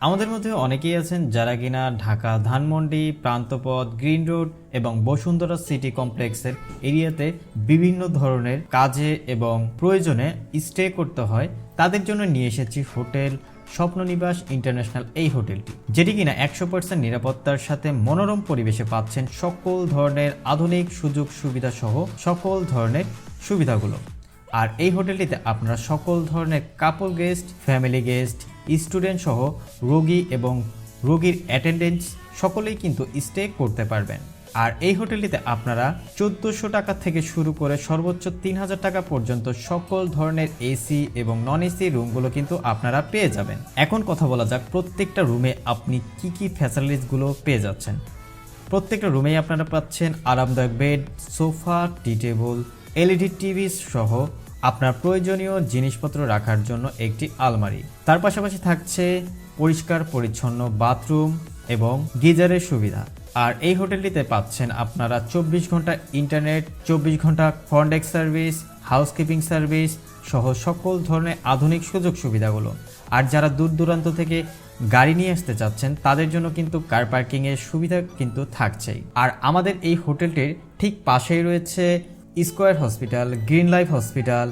আমাদের মধ্যে অনেকেই আছেন যারা কিনা ঢাকা, ধানমন্ডি, প্রান্তপথ, গ্রিন রোড এবং বসুন্ধরা সিটি কমপ্লেক্সের এরিয়াতে বিভিন্ন ধরনের কাজে এবং প্রয়োজনে স্টে করতে হয়। তাদের জন্য নিয়ে এসেছি হোটেল স্বপ্ননিবাস ইন্টারন্যাশনাল, এই হোটেলটি, যেটি কিনা একশো পার্সেন্ট নিরাপত্তার সাথে মনোরম পরিবেশে পাচ্ছেন সকল ধরনের আধুনিক সুযোগ সুবিধা সহ সকল ধরনের সুবিধাগুলো। আর এই হোটেলটিতে আপনারা সকল ধরনের couple guest family guest student সহ রোগী এবং রোগীর অ্যাটেন্ডেন্স সকলেই কিন্তু স্টে করতে পারবেন। আর এই হোটেলটিতে আপনারা চোদ্দোশো টাকা থেকে শুরু করে সর্বোচ্চ তিন হাজার টাকা পর্যন্ত সকল ধরনের এসি এবং নন এসি রুমগুলো কিন্তু আপনারা পেয়ে যাবেন। এখন কথা বলা যাক প্রত্যেকটা রুমে আপনি কি কি ফ্যাসিলিটিসগুলো পেয়ে যাচ্ছেন। প্রত্যেকটা রুমেই আপনারা পাচ্ছেন আরামদায়ক bed sofa tea table LED TV সহ আপনার প্রয়োজনীয় জিনিসপত্র রাখার জন্য একটি আলমারি। তার পাশাপাশি থাকছে পরিষ্কার, পরিচ্ছন্ন বাথরুম এবং গিজারের সুবিধা। আর এই হোটেলটিতে পাচ্ছেন আপনারা চব্বিশ ঘণ্টা ইন্টারনেট, চব্বিশ ঘণ্টা ফন্ডেক সার্ভিস, হাউসকিপিং সার্ভিস সহ সকল ধরনের আধুনিক সুযোগ সুবিধাগুলো। আর যারা দূর দূরান্ত থেকে গাড়ি নিয়ে আসতে চাচ্ছেন, তাদের জন্য কিন্তু কার পার্কিংয়ের সুবিধা কিন্তু থাকছেই। আর আমাদের এই হোটেলটির ঠিক পাশেই রয়েছে square hospital, green life hospital,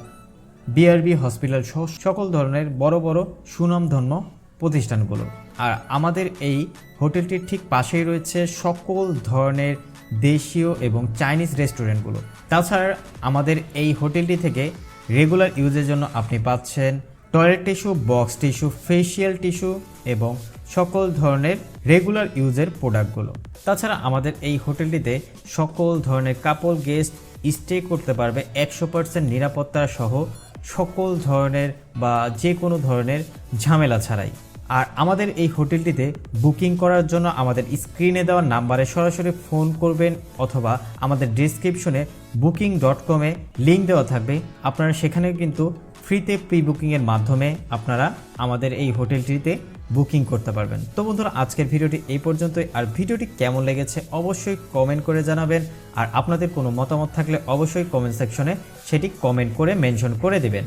BRB hospital সহ সকল ধরনের বড় বড় সুনামধন্য প্রতিষ্ঠানগুলো। আর আমাদের এই হোটেলটির ঠিক পাশেই রয়েছে সকল ধরনের দেশীয় এবং চাইনিজ রেস্টুরেন্টগুলো। তাছাড়া আমাদের এই হোটেলটি থেকে রেগুলার ইউজের জন্য আপনি পাচ্ছেন toilet tissue, box tissue, facial tissue এবং সকল ধরনের রেগুলার ইউজের প্রোডাক্টগুলো। তাছাড়া আমাদের এই হোটেলটিতে সকল ধরনের কাপল, গেস্ট স্টে করতে পারবে একশো পার্সেন্ট নিরাপত্তা সহ সকল ধরনের বা যে কোনো ধরনের ঝামেলা ছাড়াই। আর আমাদের এই হোটেলটিতে বুকিং করার জন্য আমাদের স্ক্রিনে দেওয়া নাম্বারে সরাসরি ফোন করবেন অথবা আমাদের ডিসক্রিপশনে বুকিং ডট কমে লিঙ্ক দেওয়া থাকবে। আপনারা সেখানে কিন্তু ফ্রিতে প্রি বুকিংয়ের মাধ্যমে আপনারা আমাদের এই হোটেলটিতে বুকিং করতে পারবেন। তো বন্ধুরা, আজকের ভিডিওটি এই পর্যন্তই। আর ভিডিওটি কেমন লেগেছে অবশ্যই কমেন্ট করে জানাবেন। আর আপনাদের কোনো মতামত থাকলে অবশ্যই কমেন্ট সেকশনে সেটি কমেন্ট করে মেনশন করে দেবেন।